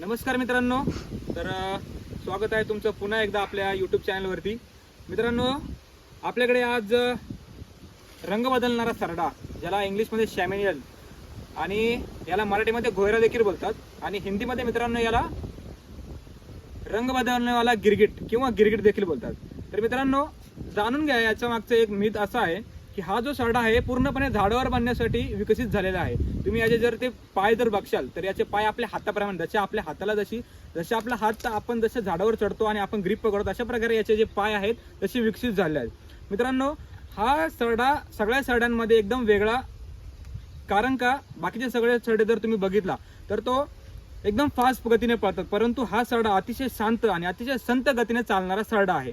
नमस्कार मित्रांनो. तर स्वागत आहे तुमचं पुन्हा एकदा आपल्या यूट्यूब चॅनलवरती मित्रांनो आपल्याकडे आज रंग बदलणारा सरडा ज्याला इंग्लिशमध्ये शॅमेनियल आणि याला मराठीमध्ये घोयरा देखील बोलतात. आणि हिंदीमध्ये मित्रांनो याला रंग बदलण्यावाला गिरगिट किंवा गिरगिट देखील बोलतात. तर मित्रांनो जाणून घ्या याच्या मागचं एक मिथ असं आहे. की हा जो सरडा आहे पूर्णपणे झाडावर बांधण्यासाठी विकसित झालेला आहे. तुम्ही याचे जर ते पाय जर बघशाल तर याचे पाय आपल्या हाताप्रमाणे जसे आपल्या हाताला जशी जसे आपला हात आपण जसे झाडावर चढतो आणि आपण ग्रीप पकडतो अशा प्रकारे याचे जे पाय आहेत तसे विकसित झाले आहेत. मित्रांनो हा सरडा सगळ्या सरड्यांमध्ये एकदम वेगळा कारण का? बाकीचे सगळे सरडे जर तुम्ही बघितला तर तो एकदम फास्ट गतीने पळतात. परंतु हा सरडा अतिशय शांत आणि अतिशय संत गतीने चालणारा सरडा आहे.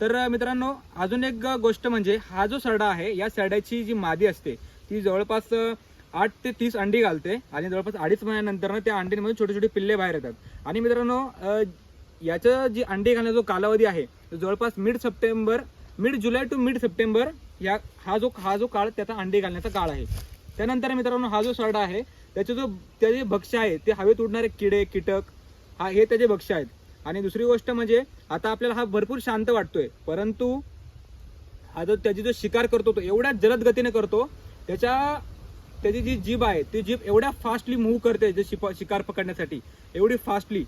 तर मित्रांनो अजून एक गोष्ट म्हणजे हा जो सरडा आहे या सरड्याची जी मादी असते ती जवळपास आठ ते तीस अंडी घालते आणि जवळपास अडीच महिन्यानंतर त्या अंडीमध्ये छोटे छोटे पिल्ले बाहेर येतात. आणि मित्रांनो याचं जी अंडी घालण्याचा जो कालावधी आहे तो जवळपास mid September mid July to mid September या हा जो हा जो काळ त्याचा अंडी घालण्याचा काळ आहे. त्यानंतर मित्रांनो हा जो सरडा आहे त्याचे जो त्याचे भक्ष्य आहे ते हवेत उडणारे किडे कीटक हा हे त्याचे भक्ष्य आहेत. आणि दुसरी गोष्ट म्हणजे आता आपल्याला हा भरपूर शांत वाटतोय. परंतु हा जो त्याची जो शिकार करतो तो एवढ्या जलद गतीने करतो त्याच्या त्याची जी जीभ आहे ती जीभ एवढ्या फास्टली मूव्ह करते जे शिपा शिकार पकडण्यासाठी. एवढी फास्टली.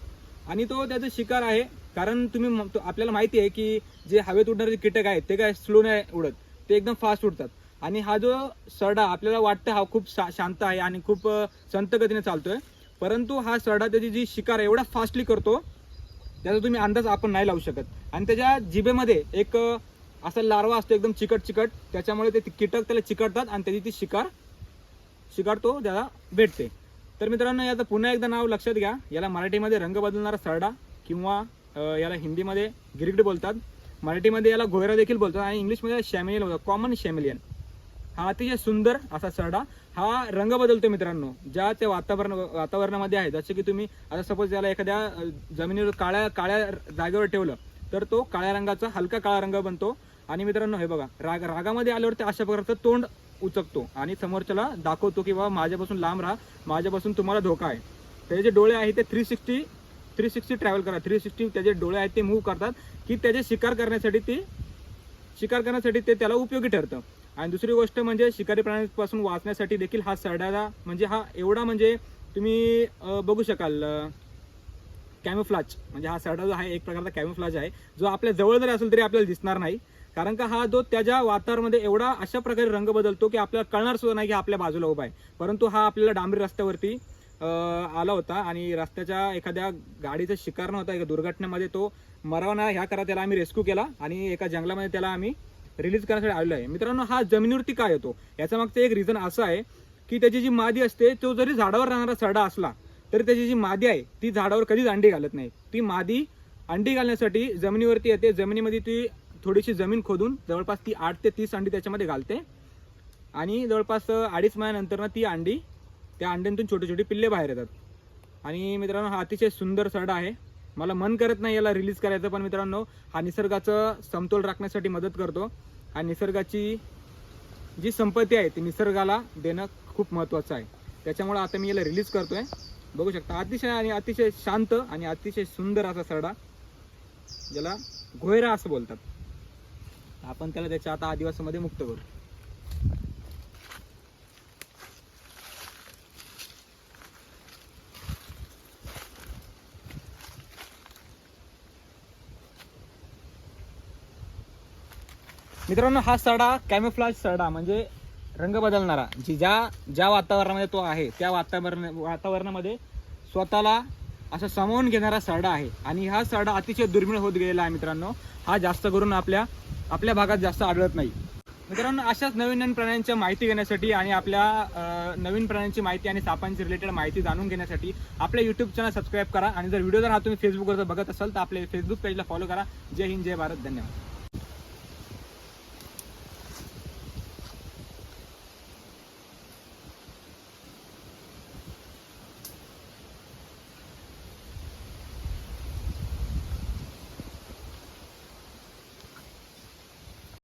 आणि तो त्याचा शिकार आहे कारण तुम्ही आपल्याला माहिती आहे की जे हवेत उडणारे कीटक आहेत ते काय स्लो नाही उडत. ते एकदम फास्ट उडतात. आणि हा जो सरडा आपल्याला वाटतं हा खूप शा- शांत आहे आणि खूप संत गतीने चालतोय. परंतु हा सरडा त्याची जी शिकार आहे एवढा फास्टली करतो त्याचा तुम्ही अंदाज आपण नाही लावू शकत. आणि त्याच्या जिभेमध्ये एक असा लार्वा असतो एकदम चिकट चिकट त्याच्यामुळे ते कीटक त्याला चिकटतात आणि त्याची ती शिकार शिकार तो त्याला भेटते. तर मित्रांनो याचं पुन्हा एकदा नाव लक्षात घ्या. याला मराठीमध्ये रंग बदलणारा सरडा किंवा याला हिंदीमध्ये गिरिगड बोलतात. मराठीमध्ये याला घोयरा देखील बोलतात आणि इंग्लिशमध्ये शॅमिलियन बोलतात. Common chameleon. हा अतिशय सुंदर असा सरडा हा रंग बदलतो मित्रांनो. ज्या त्या वातावरण वातावरणामध्ये आहे जसे की तुम्ही आता सपोज त्याला एखाद्या जमिनीवर काळ्या काळ्या जागेवर ठेवलं तर तो काळ्या रंगाचा हलका काळा रंग बनतो. आणि मित्रांनो हे बघा राग रागामध्ये आल्यावर ते अशा प्रकारचं तोंड उचकतो आणि समोरच्याला दाखवतो की बाबा माझ्यापासून लांब राहा माझ्यापासून तुम्हाला धोका आहे. त्याचे जे डोळे आहेत ते three sixty three sixty travel करा. थ्री सिक्स्टी त्याचे डोळे आहेत ते मूव्ह करतात की त्याचे शिकार करण्यासाठी ती शिकार करण्यासाठी ते त्याला उपयोगी ठरतं. आणि दुसरी गोष्ट म्हणजे शिकारी प्राण्यांपासून वाचण्यासाठी देखील हा सरडाचा म्हणजे हा एवढा म्हणजे तुम्ही बघू शकाल कॅमोफ्लाज. म्हणजे हा सरडा जो आहे एक प्रकारचा कॅमोफ्लाज आहे जो आपल्या जवळ जरी असेल तरी आपल्याला दिसणार नाही. कारण का हा जो त्याच्या वातावरणामध्ये एवढा अशा प्रकारे रंग बदलतो की आपल्याला कळणार सुद्धा नाही की आपल्या बाजूला उभा आहे. परंतु हा आपल्याला डांबरी रस्त्यावरती आला होता आणि रस्त्याच्या एखाद्या गाडीचा शिकार नव्हता एका दुर्घटनेमध्ये तो मरावना ह्या करा त्याला आम्ही रेस्क्यू केला आणि एका जंगलामध्ये त्याला आम्ही रिलीज करण्यासाठी आलेलो आहे. मित्रांनो हा जमिनीवरती काय येतो? याच्या मागचं एक रिझन असं आहे की त्याची जी मादी असते तो जरी झाडावर राहणारा सरडा असला तरी त्याची जी मादी आहे ती झाडावर कधीच अंडी घालत नाही. ती मादी अंडी घालण्यासाठी जमिनीवरती येते. जमिनीमध्ये ती थोडीशी जमीन खोदून जवळपास ती आठ ते तीस अंडी त्याच्यामध्ये घालते. आणि जवळपास अडीच महिन्यानंतर ती अंडी त्या अंड्यांतून छोटे छोटे पिल्ले बाहेर येतात. आणि मित्रांनो हा अतिशय सुंदर सरडा आहे. मला मन करत नाही याला रिलीज करायचं पण मित्रांनो हा निसर्गाचं समतोल राखण्यासाठी मदत करतो. आणि निसर्गाची जी संपत्ती आहे ती निसर्गाला देणं खूप महत्त्वाचं आहे. त्याच्यामुळे आता मी याला रिलीज करतो आहे बघू शकता अतिशय आणि अतिशय शांत आणि अतिशय सुंदर असा सरडा ज्याला घोयरा असं बोलतात. आपण त्याला त्याच्या आता आदिवासामध्ये मुक्त करू. मित्रांनो हा सडा कॅमोफ्लाज सडा म्हणजे रंग बदलणारा जी ज्या ज्या वातावरणामध्ये तो आहे त्या वातावरण वातावरणामध्ये स्वतःला असं सामावून घेणारा सरडा आहे. आणि हा सरडा अतिशय दुर्मिळ होत गेलेला आहे मित्रांनो. हा जास्त करून आपल्या आपल्या भागात जास्त आढळत नाही. मित्रांनो अशाच नवीन नवीन प्राण्यांच्या माहिती घेण्यासाठी आणि आपल्या नवीन प्राण्यांची माहिती आणि सापांची रिलेटेड माहिती जाणून घेण्यासाठी आपल्या यूट्यूब चॅनल सबस्क्राईब करा. आणि जर व्हिडिओ जर हा तुम्ही फेसबुकवर जर बघत असाल तर आपल्या फेसबुक पेजला फॉलो करा. जय हिंद जय भारत. धन्यवाद.